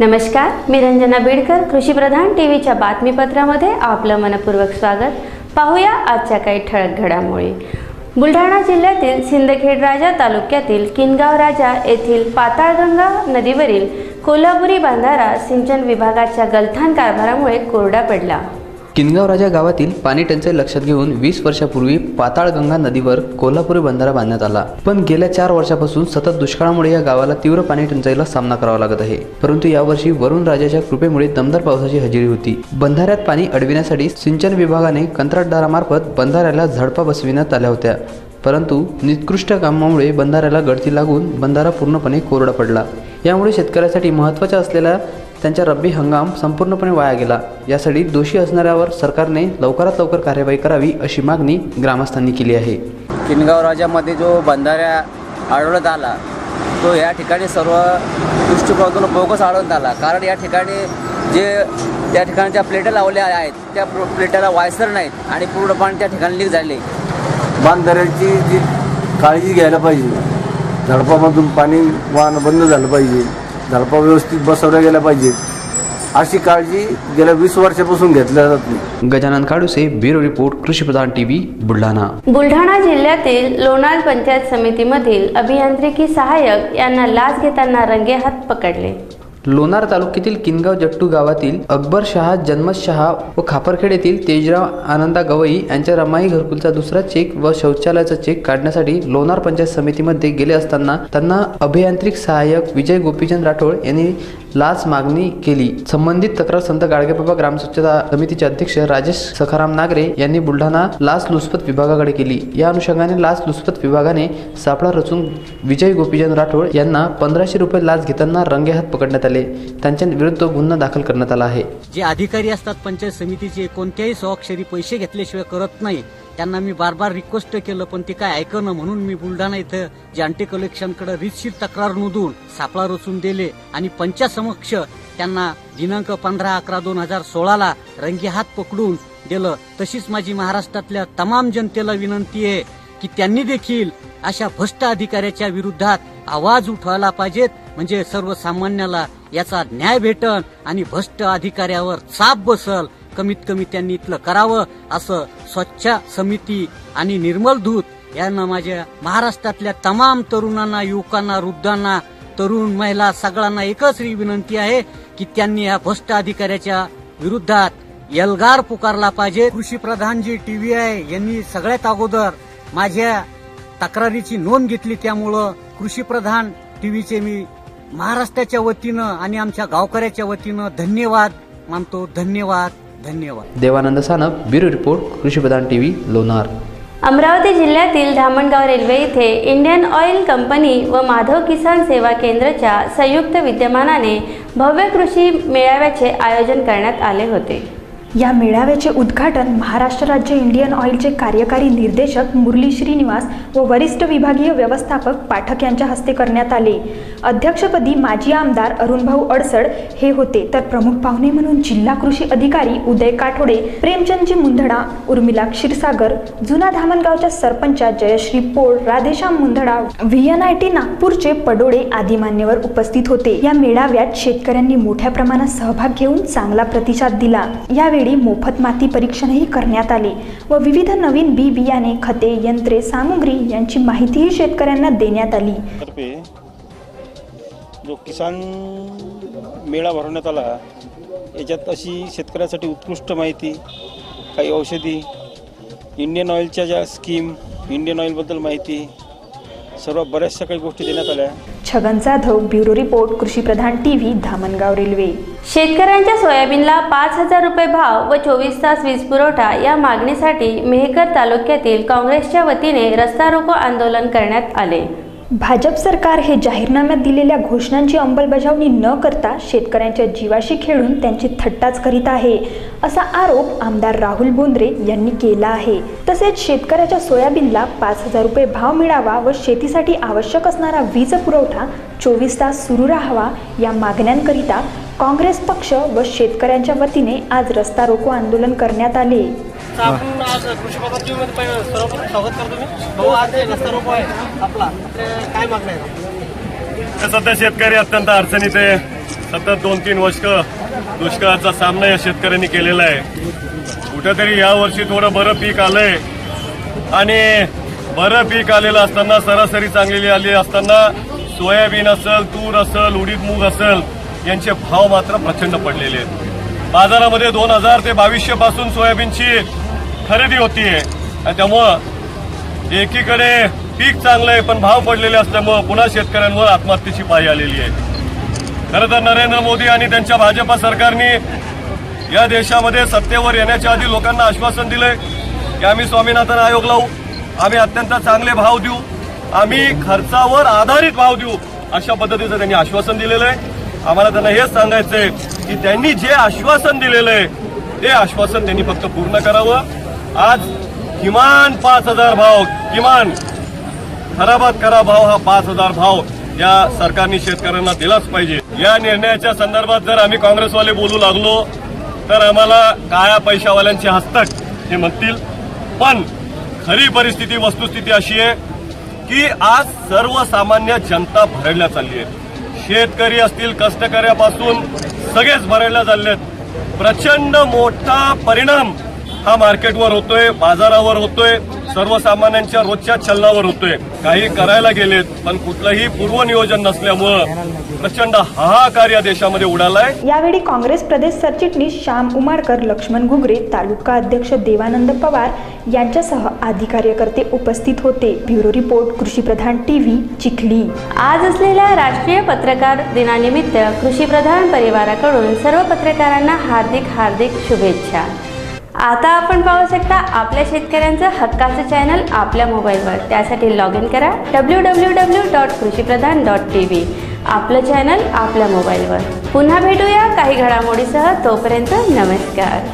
नमस्कार मी रंजना बीडकर कृषीप्रधान टी व्हीच्या बातमीपत्रामध्ये आपलं मनपूर्वक स्वागत. पाहूया आजच्या काही ठळक घडामोडी. बुलढाणा जिल्ह्यातील सिंदखेड राजा तालुक्यातील किनगाव राजा येथील पाताळगंगा नदीवरील कोल्हापुरी बांधारा सिंचन विभागाच्या गलथान कारभारामुळे कोरडा पडला. किनगाव राजा गावातील पाणी टंचाई लक्षात घेऊन वीस वर्षापूर्वी पाताळगंगा नदीवर कोल्हापुरी बंधारा बांधण्यात आला. पण गेल्या चार वर्षापासून सतत दुष्काळामुळे या गावाला तीव्र पाणी टंचाईला सामना करावा लागत आहे. परंतु यावर्षी वरुण राजाच्या कृपेमुळे दमदार पावसाची हजेरी होती. बंधाऱ्यात पाणी अडविण्यासाठी सिंचन विभागाने कंत्राटदारामार्फत बंधाऱ्याला झडपा बसविण्यात आल्या होत्या. परंतु निकृष्ट कामामुळे बंधाऱ्याला गळती लागून बंधारा पूर्णपणे कोरडा पडला. यामुळे शेतकऱ्यासाठी महत्त्वाच्या असलेल्या त्यांचा रब्बी हंगाम संपूर्णपणे वाया गेला. यासाठी दोषी असणाऱ्यावर सरकारने लवकरात लवकर कार्यवाही करावी अशी मागणी ग्रामस्थांनी केली आहे. किनगाव राजामध्ये जो बंधाऱ्या आढळण्यात आला तो या ठिकाणी सर्व दृष्टिकोनातून बोगस आढळून आला. कारण या ठिकाणी जे त्या ठिकाणी ज्या प्लेटा लावल्या आहेत त्या प्लेटाला वायसर नाहीत आणि पूर्ण पाणी त्या ठिकाणी लीक झाले. बांधदऱ्याची जी काळजी घ्यायला पाहिजे. झडपामधून पाणी वाहणं बंद झालं पाहिजे. झडपा व्यवस्थित बसवल्या गेल्या पाहिजे. अशी काळजी गेल्या वीस वर्षापासून घेतल्या जात नाही. Gajanan Kaduse bureau report Krushipradhan TV Buldhana. Buldhana जिल्ह्यातील लोणार पंचायत समितीमधील अभियांत्रिकी सहाय्यक यांना लाच घेताना रंगेहात पकडले. लोणार तालुक्यातील किनगाव जट्टू गावातील अकबर शहा जन्मत शहा व खापरखेड येथील तेजराव आनंदा गवई यांच्या रमाई घरकुलचा दुसरा चेक व शौचालयाचा चेक काढण्यासाठी लोणार पंचायत समितीमध्ये गेले असताना त्यांना अभियांत्रिक सहाय्यक विजय गोपीचंद राठोड यांनी लाच मागणी केली. संबंधित तक्रार संत गाडगेबाबा ग्रामस्वच्छता समितीचे अध्यक्ष राजेश सखाराम नागरे यांनी बुलढाणा लाच लुचपत विभागाकडे केली. या अनुषंगाने लाच लुचपत विभागाने सापळा रचून विजय गोपीचंद राठोड यांना पंधराशे रुपये लाच घेताना रंगेहात पकडण्यात आले. त्यांच्या विरुद्ध गुन्हा दाखल करण्यात आला आहे. जे अधिकारी असतात पंचायत समितीचे कोणत्याही स्वाक्षरी पैसे घेतल्याशिवाय करत नाही त्यांना मी बार बार रिक्वेस्ट केलं पण ते काय ऐकणं म्हणून मी बुलढाणा इथं जांटे कलेक्शनकडे रितशीर तक्रार नोंदवून सापळा रचून दिले आणि पंचायत समक्ष त्यांना दिनांक पंधरा अकरा दोन हजार सोळाला रंगी हात पकडून दिलं. तशीच माझी महाराष्ट्रातल्या तमाम जनतेला विनंती आहे की त्यांनी देखील अशा भ्रष्ट अधिकाऱ्याच्या विरोधात आवाज उठवायला पाहिजेत. म्हणजे सर्वसामान्याला याचा न्याय भेटन आणि भ्रष्ट अधिकाऱ्यावर चाप बसल कमीत कमी त्यांनी इथलं करावं असं स्वच्छ समिती आणि निर्मल दूत यांना माझ्या महाराष्ट्रातल्या तमाम तरुणांना युवकांना वृद्धांना तरुण महिला सगळ्यांना एकच री विनंती आहे की त्यांनी या भ्रष्ट अधिकाऱ्याच्या विरुद्धात एल्गार पुकारला पाहिजे. कृषी प्रधान जी टीव्ही आहे यांनी सगळ्यात अगोदर माझ्या तक्रारीची नोंद घेतली त्यामुळं कृषी प्रधान टीव्हीचे मी महाराष्ट्राच्या वतीनं आणि आमच्या गावकऱ्याच्या वतीनं धन्यवाद मानतो. धन्यवाद. धन्यवाद. Devanand Sanap bureau report Krushipradhan TV Lonar. Amravati जिल्ह्यातील धामणगाव रेल्वे इथे इंडियन ऑइल कंपनी व माधव किसान सेवा केंद्राच्या संयुक्त विद्यमानाने भव्य कृषी मेळाव्याचे आयोजन करण्यात आले होते. या मेळाव्याचे उद्घाटन महाराष्ट्र राज्य इंडियन ऑइलचे कार्यकारी निर्देशक मुरली श्रीनिवास व वरिष्ठ विभागीय व्यवस्थापक पाठक यांच्या हस्ते करण्यात आले. अध्यक्षपदी माजी आमदार अरुणभाऊ अडसड हे होते. तर प्रमुख पाहुणे म्हणून जिल्हा कृषी अधिकारी उदय काठोडे प्रेमचंदजी मुंधडा उर्मिला क्षीरसागर जुना धामणगावच्या सरपंचा Jayashree Pol Radheshyam Mundhada V N I T नागपूरचे पडोळे आदी मान्यवर उपस्थित होते. या मेळाव्यात शेतकऱ्यांनी मोठ्या प्रमाणात सहभाग घेऊन चांगला प्रतिसाद दिला. यावेळी मोफत माती परीक्षणही करण्यात आले व विविध नवीन बी बियाणे खते यंत्रे सामुग्री यांची माहितीही शेतकऱ्यांना देण्यात आली. जो किसान मेळा भरवण्यात आला याच्यात अशी शेतकऱ्यासाठी उत्कृष्ट माहिती काही औषधी इंडियन ऑइलच्या ज्या स्कीम इंडियन ऑइलबद्दल माहिती सर्व बऱ्याचशा काही गोष्टी देण्यात आल्या. Chhagan Jadhav bureau report Krushipradhan TV Dhamangaon railway. शेतकऱ्यांच्या सोयाबीनला पाच हजार रुपये भाव व चोवीस तास वीज पुरवठा या मागणीसाठी मेहकर तालुक्यातील काँग्रेसच्या वतीने रस्ता रोको आंदोलन करण्यात आले. भाजप सरकार हे जाहीरनाम्यात दिलेल्या घोषणांची अंमलबजावणी न करता शेतकऱ्यांच्या जीवाशी खेळून त्यांची थट्टाच करीत आहे असा आरोप आमदार राहुल बोंद्रे यांनी केला आहे. तसेच शेतकऱ्याच्या सोयाबीनला पाच हजार रुपये भाव मिळावा व शेतीसाठी आवश्यक असणारा वीज पुरवठा चोवीस तास सुरू राहावा या मागण्यांकरिता काँग्रेस पक्ष व शेतकऱ्यांच्या वतीने आज रस्ता रोको आंदोलन करण्यात आले. आपण आज कृषी पदार्थ टीव्हीमध्ये पहिलं सर्वप्रथम स्वागत करतो मी. भाऊ आज हे रस्ता रोको आहे आपला. आपल्या काय मागणं आहे? सध्या शेतकरी अत्यंत अडचणीत आहे. सतत दोन तीन वर्ष दुष्काळाचा सामना या शेतकऱ्यांनी केलेला आहे. कुठेतरी या वर्षी थोडं बरं पीक आलंय. आणि बरं पीक आलेलं असताना सरासरी चांगलेली आली असताना सोयाबीन असेल तूर असेल उडीद मूग असेल यांचे भाव मात्र प्रचंड पडलेले आहेत. बाजारामध्ये दोन हजार ते बावीसशे पासून सोयाबीनची खरेदी होतीये. आणि त्यामुळं एकीकडे पीक चांगलं आहे पण भाव पडलेले असल्यामुळं पुन्हा शेतकऱ्यांवर आत्महत्येची पाळी आलेली आहे. खरं तर नरेंद्र मोदी आणि त्यांच्या भाजपा सरकारने या देशामध्ये सत्तेवर येण्याच्या आधी लोकांना आश्वासन दिलंय की आम्ही स्वामीनाथन आयोग लावू आम्ही अत्यंत चांगले भाव देऊ आम्ही खर्चावर आधारित भाव देऊ अशा पद्धतीचं त्यांनी आश्वासन दिलेलं आहे. आम्हाला त्यांना हेच सांगायचंय की त्यांनी जे आश्वासन दिलेलं आहे ते आश्वासन त्यांनी फक्त पूर्ण करावं. आज किमान पाच हजार भाव किमान खराबात खरा भाव हा पाच हजार भाव या सरकारने शेतकऱ्यांना दिलाच पाहिजे. या निर्णयाच्या संदर्भात जर आम्ही काँग्रेसवाले बोलू लागलो तर आम्हाला काळ्या पैशावाल्यांचे हस्तक हे म्हणतील. पण खरी परिस्थिती वस्तुस्थिती अशी आहे की आज सर्वसामान्य जनता भरडल्या चालली आहे. शेतकरी असतील कष्टकऱ्यापासून सगळेच भरायला चालले आहेत प्रचंड मोठा परिणाम हा मार्केटवर होतोय बाजारावर होतोय सर्वसामान्यांच्या रोजच्या चलनावर होतोय. काही करायला गेलेत पण कुठलंही पूर्वनियोजन नसल्यामुळं प्रचंड हाहाकार या देशामध्ये उडालाय. यावेळी काँग्रेस प्रदेश सरचिटणीस श्याम उमाडकर लक्ष्मण घुगरे तालुका अध्यक्ष देवानंद पवार यांच्यासह आदी कार्यकर्ते उपस्थित होते. Bureau report Krushipradhan TV Chikhli. आज असलेल्या राष्ट्रीय पत्रकार दिनानिमित्त कृषीप्रधान परिवाराकडून सर्व पत्रकारांना हार्दिक हार्दिक शुभेच्छा. आता आपण पाहू शकता आपल्या शेतकऱ्यांचं हक्काचं चॅनल आपल्या मोबाईलवर. त्यासाठी लॉग इन करा W W W dot Krushipradhan dot T V आपलं चॅनल आपल्या मोबाईलवर. पुन्हा भेटूया काही घडामोडीसह तोपर्यंत नमस्कार.